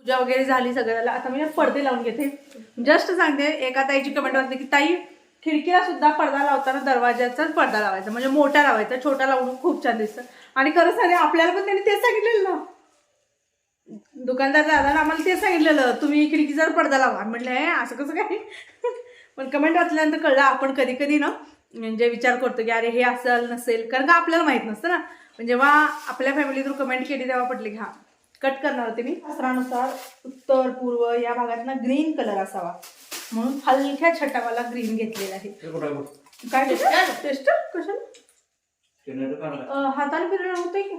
पूजा वगैरे झाली सगळ्याला. आता मी पडदे लावून घेते. जस्ट सांगते एका ताईची कमेंट वाचते की ताई खिडकीला सुद्धा पडदा लावताना दरवाजाचाच पडदा लावायचा म्हणजे मोठा लावायचा छोटा लावून खूप छान दिसतं. आणि खरं सांगते आपल्याला पण त्यांनी तेच सांगितलेलं ना. दुकानदार दादाला आम्हाला तेच सांगितलेलं तुम्ही खिडकीचा पडदा लावा. म्हटलं हे असं कसं काय? पण कमेंट वाचल्यानंतर कळलं आपण कधी कधी ना म्हणजे विचार करतो की अरे हे असेल नसेल. कारण का आपल्याला माहीत नसतं ना. पण जेव्हा आपल्या फॅमिली थ्रू कमेंट केली तेव्हा पटले की हा कट करणार होते मी. शास्त्रानुसार उत्तर पूर्व या भागात ना ग्रीन कलर असावा. म्हणून हलक्या छटावाला ग्रीन घेतलेला आहे. काय टेस्ट कशाला? हाताने फिरणं होतंय की?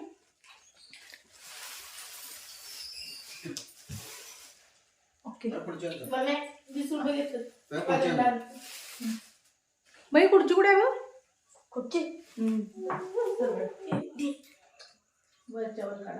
ओके. मला. बाई खुर्ची कुठे आहे? खुर्ची? वरच्या वर काढा.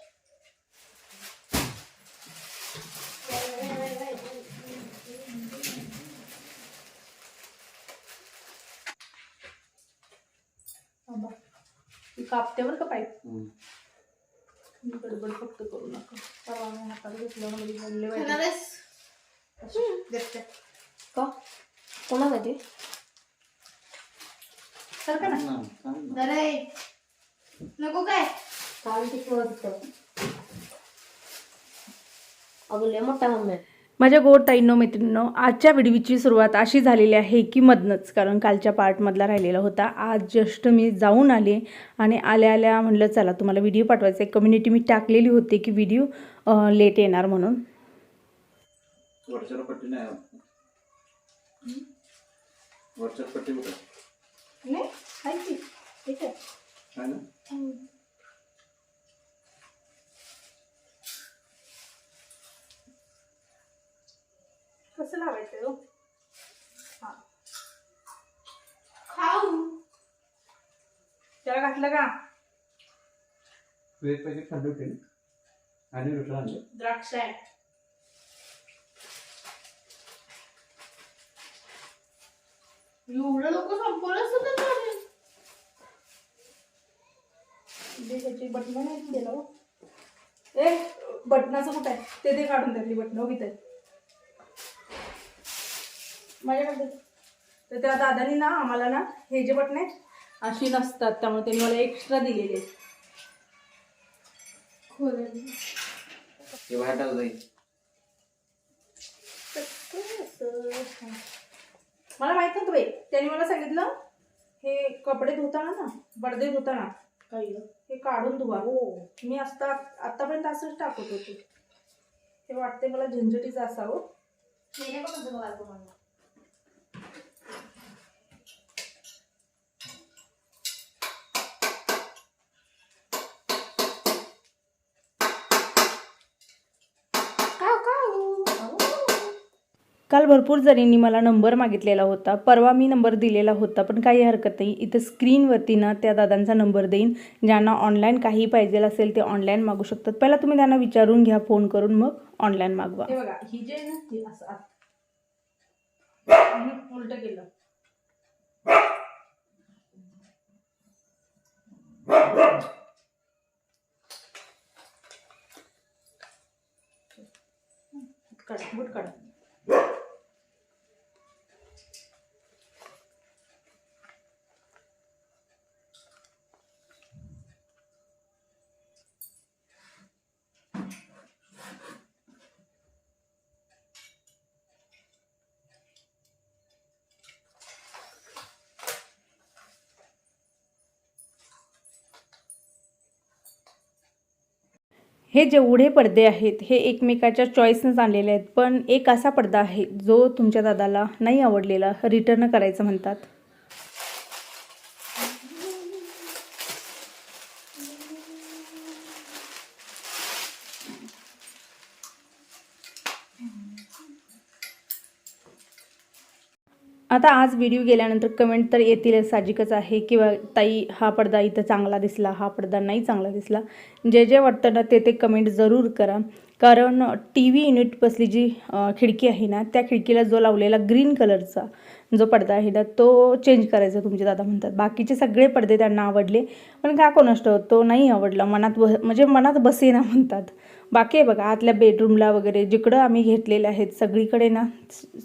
कापते बरं का पाईप? गडबड फक्त करू नका. परवा मी म्हणजे बोलले का? ना ना. जरा नको काय? काल तिथं अगं लय मोठा मम्मी माझ्या गोड ताईंनो मैत्रिणींनो आजच्या व्हिडिओची सुरुवात अशी झालेली आहे की मधनंच कारण कालच्या पार्टमधला राहिलेला होता. आज जस्ट मी जाऊन आले आणि आल्या आल्या म्हणलं चला तुम्हाला व्हिडिओ पाठवायचा आहे. कम्युनिटी मी टाकलेली होती की व्हिडिओ लेट येणार म्हणून. पट्टी नाही आहे. वरच्यात पट्टी कुठं आहे? नाही आहे की. ठीक आहे आहे ना कसं लावायचं हो? हां. खाऊ. त्याला घातलं का? पॅकेट खाल्ली होती आणि आणलं. द्राक्ष आहे. एवढं लोक संपवलं सुद्धा त्याची बटणं नाही दिलं हो. ए बटनाचं कुठं आहे? ते ते काढून त्यातली बटणं बघित आहे माझ्याकडे. तर त्या दादानी ना आम्हाला ना हे जे बटणं आहेत अशी नसतात त्यामुळे त्यांनी मला एक्स्ट्रा दिलेले मला माहीत नव्हतं बाई. त्यांनी मला सांगितलं हे कपडे धुताना ना पडदे धुताना काही. हे काढून धुवा. हो मी असता आतापर्यंत असंच टाकत होते. हे वाटते मला झंझटीचं असावं. काल भरपूर जणींनी मला नंबर मागितलेला होता. परवा मी नंबर दिलेला होता पण काही हरकत नाही. इथं स्क्रीनवरती ना त्या दादांचा नंबर देईन. ज्यांना ऑनलाईन काही पाहिजे असेल ते ऑनलाईन मागू शकतात. पहिला तुम्ही त्यांना विचारून घ्या फोन करून मग ऑनलाईन मागवा. बघा ही जे उलट केलं. काढा काढा. हे जेवढे पडदे आहेत हे एकमेकाच्या चॉईसनंच आणलेले आहेत. पण एक असा पडदा आहे जो तुमच्या दादाला नाही आवडलेला रिटर्न करायचं म्हणतात. आता आज व्हिडिओ गेल्यानंतर कमेंट तर येतीलच साहजिकच आहे. किंवा ताई हा पडदा इथं चांगला दिसला हा पडदा नाही चांगला दिसला. जे जे वाटतं ना ते ते कमेंट जरूर करा. कारण टी व्ही युनिट बसली जी खिडकी आहे ना त्या खिडकीला जो लावलेला ग्रीन कलरचा जो पडदा आहे ना तो चेंज करायचा तुमचे दादा म्हणतात. बाकीचे सगळे पडदे त्यांना आवडले. पण का कोणाष्ट तो नाही आवडला. मनात ब म्हणजे मनात बसेना म्हणतात. बाकी आहे बघा आतल्या बेडरूमला वगैरे जिकडं आम्ही घेतलेले आहेत सगळीकडे ना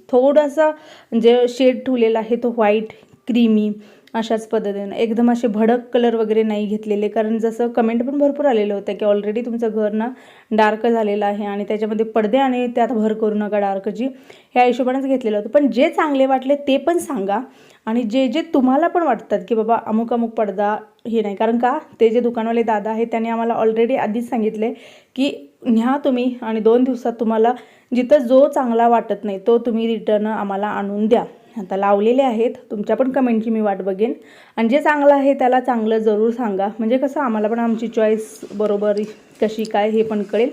थोडासा म्हणजे जे शेड ठेवलेला आहे तो व्हाईट क्रीमी अशाच पद्धतीनं. एकदम असे भडक कलर वगैरे नाही घेतलेले कारण जसं कमेंट पण भरपूर आलेलं होतं की ऑलरेडी तुमचं घर ना डार्क झालेलं आहे आणि त्याच्यामध्ये पडदे आणि त्यात भर करू नका डार्कची ह्या हिशोबानेच घेतलेलं होतं. पण जे चांगले वाटले ते पण सांगा. आणि जे जे तुम्हाला पण वाटतात की बाबा अमुक अमुक पडदा हे नाही. कारण का ते जे दुकानवाले दादा आहेत त्यांनी आम्हाला ऑलरेडी आधीच सांगितले की न्या तुम्ही आणि दोन दिवसात तुम्हाला जिथं जो चांगला वाटत नाही तो तुम्ही रिटर्न आम्हाला आणून द्या. आता लावलेले आहेत तुमच्या पण कमेंटची मी वाट बघेन. आणि जे चांगलं आहे त्याला चांगलं जरूर सांगा. म्हणजे कसं आम्हाला पण आमची चॉईस बरोबर कशी काय हे पण कळेल.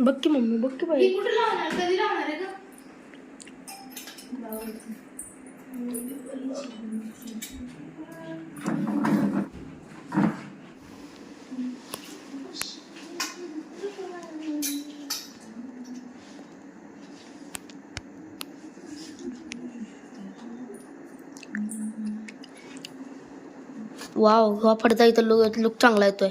बघ की मम्मी बघ की बाई. कुठे लावणार? कधी लावणार आहे का वाव हा पडदा इथं लुक लुक चांगला येतोय.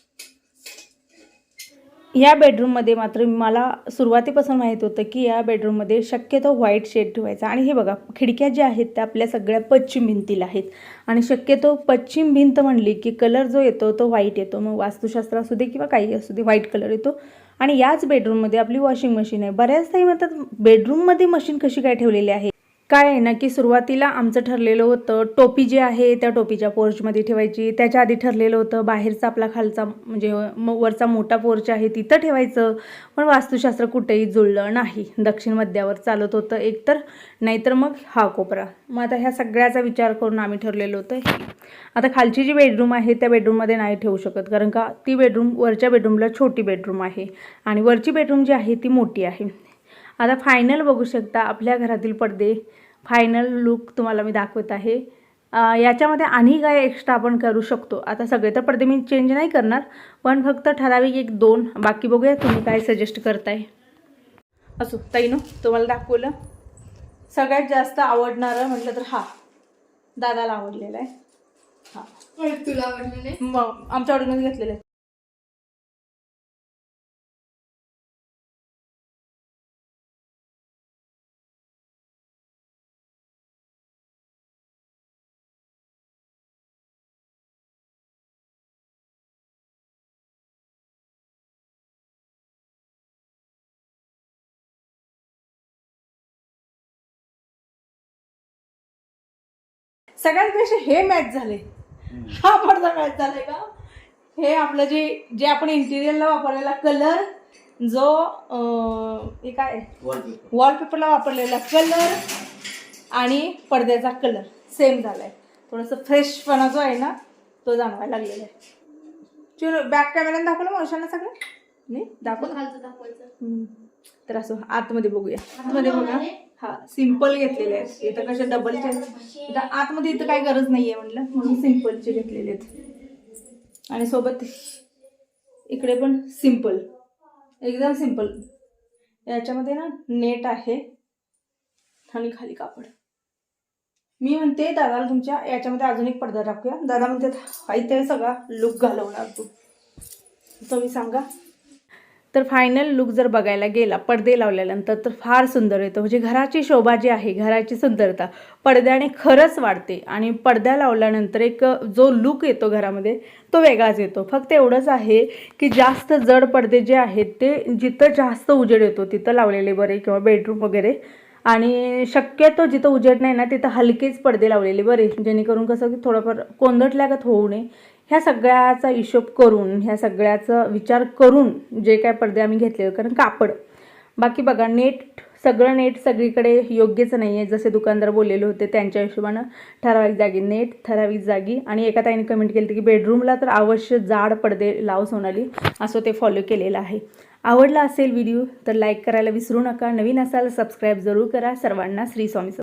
या बेडरूममध्ये मात्र मला सुरुवातीपासून माहीत होतं की या बेडरूममध्ये शक्यतो व्हाईट शेड ठेवायचा. आणि हे बघा खिडक्या ज्या आहेत त्या आपल्या सगळ्या पश्चिम भिंतीला आहेत. आणि शक्यतो पश्चिम भिंत म्हणली की कलर जो येतो तो व्हाईट येतो. मग वास्तुशास्त्र असू दे किंवा काही असू दे व्हाईट कलर येतो. आणि याच बेडरूममध्ये आपली वॉशिंग मशीन आहे. बऱ्याच काही म्हणतात बेडरूममध्ये मशीन कशी काय ठेवलेली आहे? काय आहे ना की सुरुवातीला आमचं ठरलेलं होतं टोपी जी आहे त्या टोपीच्या पोर्चमध्ये ठेवायची त्याच्या आधी ठरलेलं होतं बाहेरचा आपला खालचा म्हणजे वरचा मोठा पोर्च आहे तिथं ठेवायचं पण वास्तुशास्त्र कुठेही जुळलं नाही. दक्षिण मध्यावर चालत होतं एकतर नाहीतर मग हा कोपरा. मग आता ह्या सगळ्याचा विचार करून आम्ही ठरलेलं होतं आता खालची जी बेडरूम आहे त्या बेडरूममध्ये नाही ठेवू शकत कारण का ती बेडरूम वरच्या बेडरूमला छोटी बेडरूम आहे आणि वरची बेडरूम जी आहे ती मोठी आहे. आता फायनल बघू शकता आपल्या घरातील पडदे फायनल लुक तुम्हाला मी दाखवत आहे. याच्यामध्ये आणि काय एक्स्ट्रा आपण करू शकतो? आता सगळे तर पडदे मी चेंज नाही करणार पण फक्त ठराविक एक दोन. बाकी बघूया तुम्ही काय सजेस्ट करताय. असो ताईनो तुम्हाला दाखवलं. सगळ्यात जास्त आवडणारं म्हटलं तर हा. दादाला आवडलेला आहे. हा. तुला आवडलं नाही मग आमच्या ऑर्डरमध्ये घेतलेलं आहे. सगळ्यात बेस्ट हे मॅच झाले. हा पडदा मॅच झालाय का? हे आपलं जे जे आपण इंटिरियरला वापरलेला कलर जो अं, हे काय? वॉलपेपर वॉलपेपरला वापरलेला कलर आणि पडद्याचा कलर सेम झालाय. थोडंसं फ्रेशपणा जो आहे ना तो जाणवायला लागलेला आहे. चलो बॅक कॅमेऱ्याने दाखवलं मावशांना सगळं? नाही दाखवलं. तर असं आतमध्ये बघूया. आतमध्ये बघा. हा सिंपल घेतलेले आहेत. इथं कशा डबलचे इथं आतमध्ये इथं काही गरज नाही आहे म्हणलं म्हणून सिम्पलचे घेतलेले आहेत. आणि सोबत इकडे पण सिंपल एकदम सिंपल याच्यामध्ये ना नेट आहे आणि खाली कापड. मी म्हणते दादाला तुमच्या याच्यामध्ये अजून एक पडदा टाकूया. दादा म्हणते हा ते सगळा लुक घालवणार तू. तुम्ही सांगा. तर फायनल लुक जर बघायला गेला पडदे लावल्यानंतर तर फार सुंदर येतो. म्हणजे घराची शोभा जी आहे घराची सुंदरता पडद्याने खरंच वाढते. आणि पडद्या लावल्यानंतर एक जो लुक येतो घरामध्ये तो वेगळाच येतो. फक्त एवढंच आहे की जास्त जड पडदे जे आहेत ते जिथं जास्त उजेड येतो तिथं लावलेले बरे किंवा बेडरूम वगैरे. आणि शक्यतो जिथं उजेड नाही ना तिथं हलकेच पडदे लावलेले बरे. जेणेकरून कसं की थोडंफार कोंदटल्यागत होऊ नये. ह्या सगळ्याचा हिशोब करून ह्या सगळ्याचा विचार करून जे काय पडदे आम्ही घेतले कारण कापड. बाकी बघा नेट सगळं नेट सगळीकडे योग्यच नाही आहे जसे दुकानदार बोललेले होते त्यांच्या हिशोबानं ठराविक जागी नेट ठराविक जागी. आणि एका ताईने कमेंट केली होती की बेडरूमला तर अवश्य जाड पडदे लाव सोनाली. असं ते फॉलो केलेलं आहे. आवडला असेल व्हिडिओ तर लाईक करायला विसरू नका. नवीन असाल सबस्क्राईब जरूर करा. सर्वांना श्री स्वामी